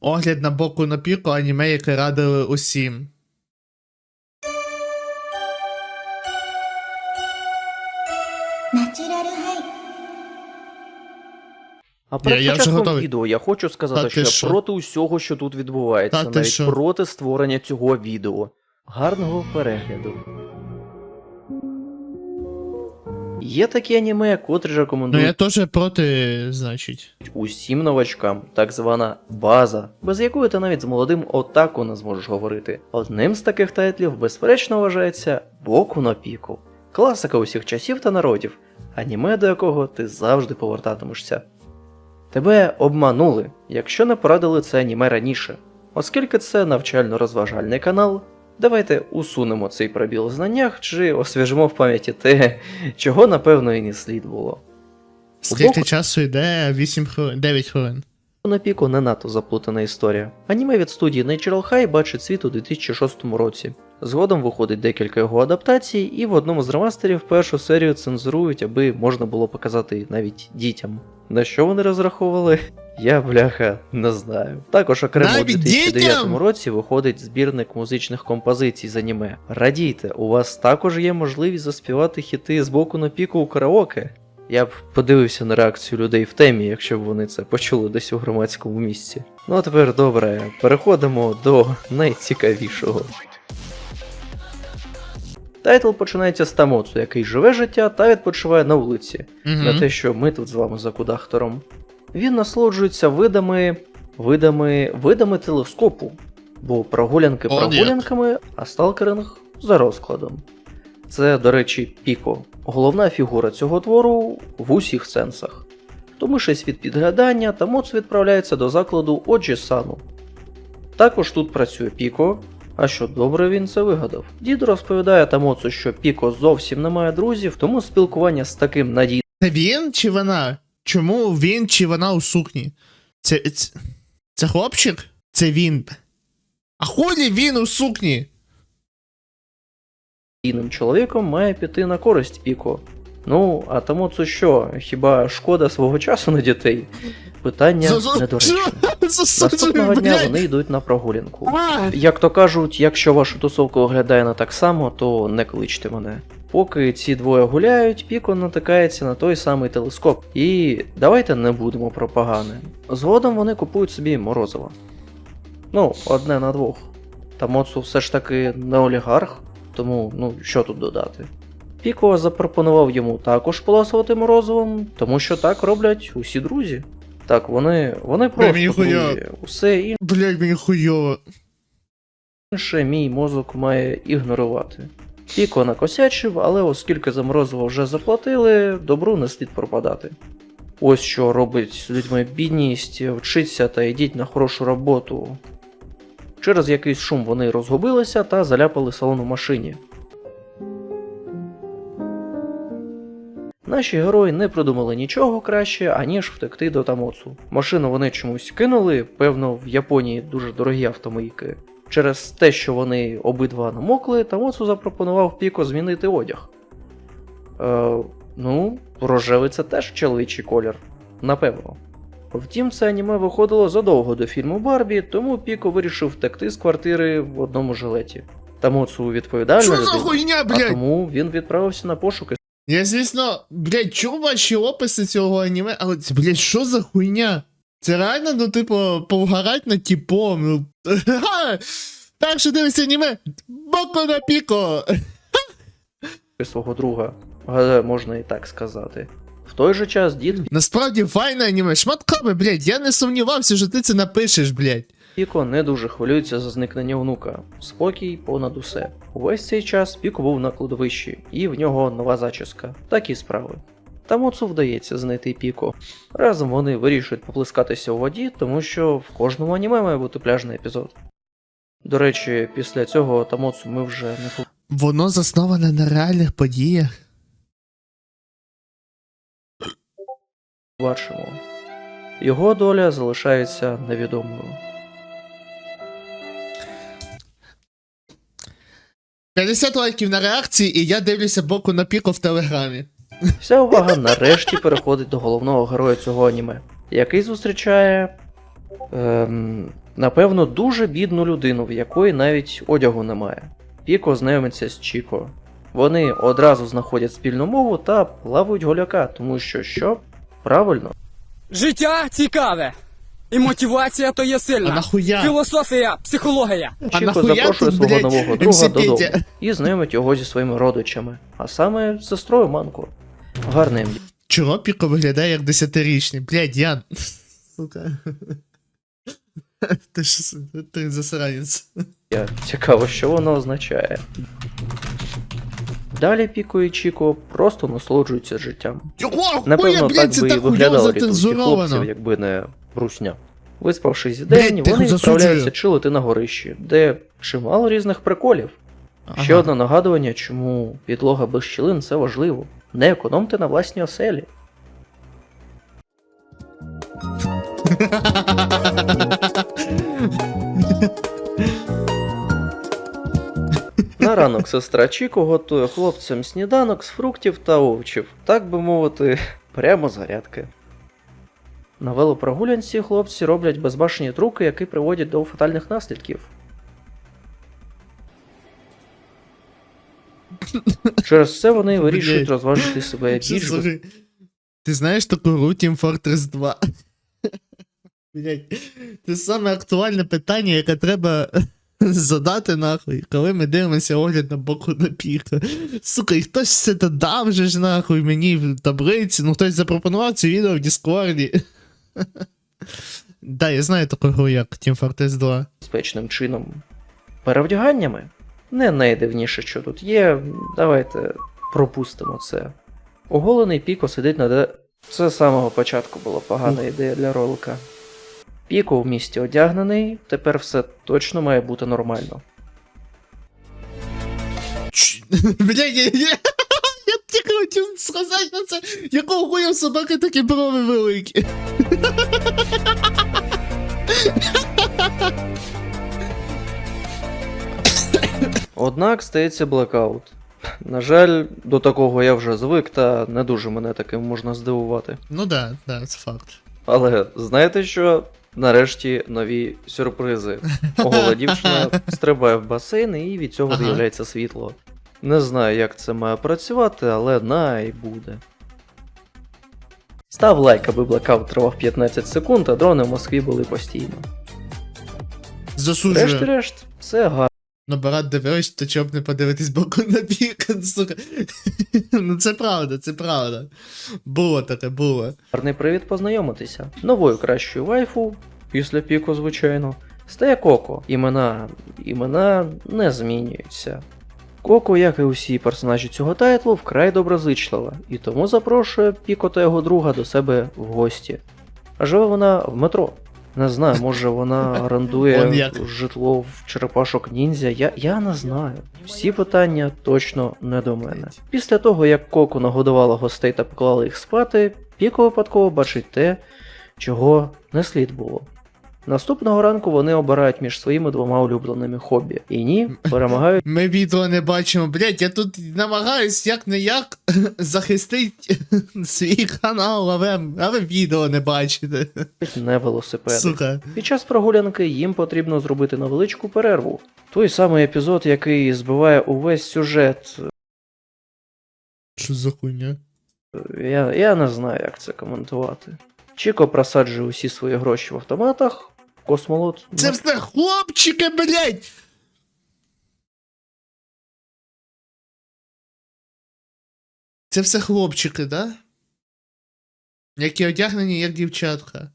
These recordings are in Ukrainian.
Огляд на боку на піку аніме, яке радили усім. А перед я, початком я відео я хочу сказати, Та що я що? проти усього, що тут відбувається, Та навіть проти створення цього відео. Гарного перегляду. Є такі аніме, котрі Ну рекомендують я теж проти, значить. усім новачкам, так звана база, без якої ти навіть з молодим отаку не зможеш говорити. Одним з таких тайтлів, безперечно, вважається Боку на піку. Класика усіх часів та народів, аніме до якого ти завжди повертатимешся. Тебе обманули, якщо не порадили це аніме раніше. Оскільки це навчально-розважальний канал, давайте усунемо цей пробіл в знаннях чи освіжимо в пам'яті те, чого напевно і не слід було. Скільки часу йде? 8 хвилин, 9 хвилин. На піку не надто заплутана історія. Аніме від студії Natural High бачить світ у 2006 році. Згодом виходить декілька його адаптацій, і в одному з ремастерів першу серію цензурують, аби можна було показати навіть дітям. На що вони розраховували? Я, бляха, не знаю. Також окремо у 2009 дітям? році виходить збірник музичних композицій з аніме. Радійте, у вас також є можливість заспівати хіти з боку на піку у караоке. Я б подивився на реакцію людей в темі, якщо б вони це почули десь у громадському місці. Ну а тепер добре, переходимо до найцікавішого. Тайтл починається з Тамоцу, який живе життя та відпочиває на вулиці, на те, що ми тут з вами за кудахтором. Він насолоджується видами, видами, видами телескопу, бо прогулянки О, ні. прогулянками, а сталкеринг за розкладом. Це, до речі, Піко, головна фігура цього твору в усіх сенсах. Втомившись від підглядання, Тамоцу відправляється до закладу Оджі Сану. Також тут працює Піко, а що добре він це вигадав. Дід розповідає Тамоцу, що Піко зовсім не має друзів, тому спілкування з таким надійним Це він чи вона? Чому він чи вона у сукні? Це. Це, це хлопчик? Це він. А хулі він у сукні? надійним чоловіком має піти на користь Піко. Ну, а Тамоцу що, хіба шкода свого часу на дітей? Питання недоречне. Наступного дня вони йдуть на прогулянку. Як то кажуть, якщо ваша тусовка виглядає не так само, то не кличте мене. Поки ці двоє гуляють, Піко натикається на той самий телескоп. І давайте не будемо про погане. Згодом вони купують собі морозиво. Ну, одне на двох. Та Моцу все ж таки не олігарх, тому ну що тут додати. Піко запропонував йому також поласувати морозивом, тому що так роблять усі друзі. Так, вони, вони просто хуя. друзі. Усе Блядь, мені хуйово. інше мій мозок має ігнорувати. Піко накосячив, але оскільки за морозиво вже заплатили, добру не слід пропадати. Ось що робить з людьми бідність, вчиться та йдіть на хорошу роботу. Через якийсь шум вони розгубилися та заляпали салон у машині. Наші герої не придумали нічого краще, аніж втекти до Тамоцу. Машину вони чомусь кинули, певно, в Японії дуже дорогі автомийки. Через те, що вони обидва намокли, Тамоцу запропонував Піко змінити одяг. Е, ну, рожевий це теж чоловічий колір. Напевно. Втім, це аніме виходило задовго до фільму Барбі, тому Піко вирішив втекти з квартири в одному жилеті. Тамоцу відповідальна Що за людина, хуйня, а блядь? тому він відправився на пошуки Я, звісно, блядь, чув ваші описи цього аніме, але це, блядь, що за хуйня? Це реально, ну, типу, повгарать над типом, ну. Ха! Перше дивишся аніме, боко на піко. свого друга, але можна і так сказати. В той же час дід Насправді файне аніме, шматками, блядь, я не сумнівався, що ти це напишеш, блядь. Піко не дуже хвилюється за зникнення онука. Спокій понад усе. Увесь цей час Піко був на кладовищі, і в нього нова зачіска. Такі справи. Тамоцу вдається знайти Піко. Разом вони вирішують поплескатися у воді, тому що в кожному аніме має бути пляжний епізод. До речі, після цього Тамоцу ми вже не Воно засноване на реальних подіях. побачимо. Його доля залишається невідомою. 50 лайків на реакції, і я дивлюся боку на піко в телеграмі. Вся увага нарешті переходить до головного героя цього аніме, який зустрічає Ем, напевно, дуже бідну людину, в якої навіть одягу немає. Піко знайомиться з Чіко. Вони одразу знаходять спільну мову та плавають голяка, тому що що? Правильно, Життя цікаве. І мотивація то є А сильна. нахуя? Філософія, психологія. А Чіко нахуя запрошує свого блядь, нового друга MC додому Петя? і знайомить його зі своїми родичами, а саме з сестрою Манко. Гарне ім'я. Чого Піко виглядає як десятирічний? Блядь, Ян. Сука. Ти що, ти засранець. Цікаво, що воно означає. Далі Піко і Чіко просто насолоджуються життям. Його хуя, Напевно, блядь, так би і рідкості зацензуровано. хлопців, якби не русня. Виспавшись день, вони відправляються чилити на горищі, де чимало різних приколів. Ще Ага. одне нагадування, чому підлога без щілин це важливо. Не економте на власній оселі. На ранок сестра Чіко готує хлопцям сніданок з фруктів та овочів, так би мовити, прямо з зарядки. На велопрогулянці хлопці роблять безбашені труки, які приводять до фатальних наслідків. Через це вони вирішують розважити себе більш Ти знаєш таку гру Team Fortress 2? Блять, це саме актуальне питання, яке треба задати нахуй, коли ми дивимося огляд на боку на піка. Сука, і хтось це додав же ж нахуй мені в таблиці, ну хтось запропонував це відео в Діскорді. Да, я знаю таку гру, як Team Fortress 2. безпечним чином. Перевдяганнями? Не найдивніше, що тут є. Давайте пропустимо це. Оголений Піко сидить на де. Це з самого початку була погана ідея для ролика. Піко в місті одягнений, тепер все точно має бути нормально. Я, тільки хотів сказати на це, якого хуя собаки такі брови великі. Однак стається блекаут. На жаль, до такого я вже звик, та не дуже мене таким можна здивувати. Ну да, да, це факт. Але знаєте що? Нарешті нові сюрпризи. Гола дівчина стрибає в басейн і від цього Ага. з'являється світло. Не знаю, як це має працювати, але най буде. Став лайк, аби блекаут тривав 15 секунд, а дрони в Москві були постійно. Засуджую. Решт-решт, все гарно. Ну, брат дивилась, то чоб не подивитись боку на бік, сука. Ну це правда, це правда. Було таке, було. Гарний привід познайомитися. Новою кращою вайфу, після піку, звичайно, стає Коко. Імена, імена не змінюються. Коко, як і усі персонажі цього тайтлу, вкрай доброзичлива, і тому запрошує Піко та його друга до себе в гості. А живе вона в метро. Не знаю, може вона Он орендує житло в черепашок ніндзя. Я, я не знаю. Всі питання точно не до мене. Після того, як Коку нагодувала гостей та поклала їх спати, Піко випадково бачить те, чого не слід було. Наступного ранку вони обирають між своїми двома улюбленими хобі. І ні, перемагають Ми відео не бачимо. Блять, я тут намагаюсь як не як захистити свій канал, а ви, а ви відео не бачите. не велосипеди. Сука. Під час прогулянки їм потрібно зробити невеличку перерву. Той самий епізод, який збиває увесь сюжет. Що за хуйня? Я, я не знаю, як це коментувати. Чіко просаджує усі свої гроші в автоматах, космолот. Це все хлопчики, блять! Це все хлопчики, да? Які одягнені, як дівчатка.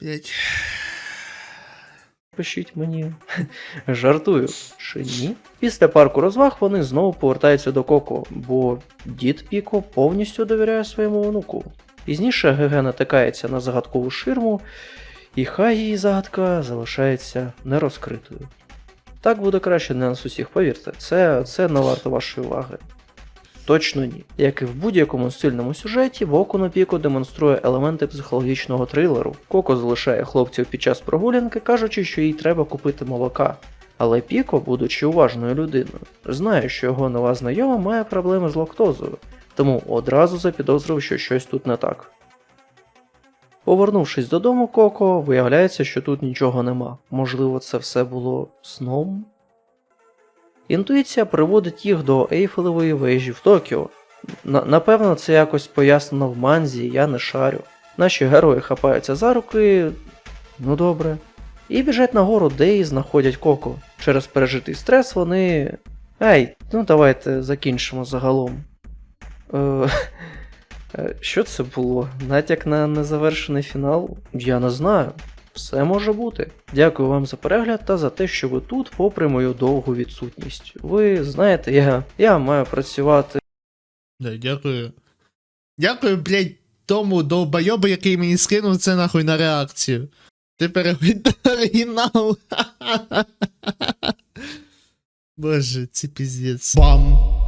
Блять. Пишіть мені. Жартую, чи ні? Після парку розваг вони знову повертаються до Коко, бо дід Піко повністю довіряє своєму онуку. Пізніше ГГ натикається на загадкову ширму, і хай її загадка залишається нерозкритою. Так буде краще для нас усіх, повірте, це, це не варто вашої уваги. Точно ні. Як і в будь-якому стильному сюжеті, Боку на Піко демонструє елементи психологічного трилеру. Коко залишає хлопців під час прогулянки, кажучи, що їй треба купити молока. Але Піко, будучи уважною людиною, знає, що його нова знайома має проблеми з лактозою, тому одразу запідозрив, що щось тут не так. Повернувшись додому, Коко, виявляється, що тут нічого нема. Можливо, це все було сном? Інтуїція приводить їх до Ейфелевої вежі в Токіо. На- напевно, це якось пояснено в манзі, я не шарю. Наші герої хапаються за руки, ну добре. І біжать нагору, де і знаходять Коко. Через пережитий стрес вони. Ей, ну давайте закінчимо загалом. Е, е, що це було? Натяк на незавершений фінал? Я не знаю. Все може бути. Дякую вам за перегляд та за те, що ви тут, попри мою довгу відсутність. Ви знаєте, я, я маю працювати Да, дякую. Дякую, блядь, тому довбойобу, який мені скинув це нахуй на реакцію. Ти на оригінал. Боже, це піздець. Бам!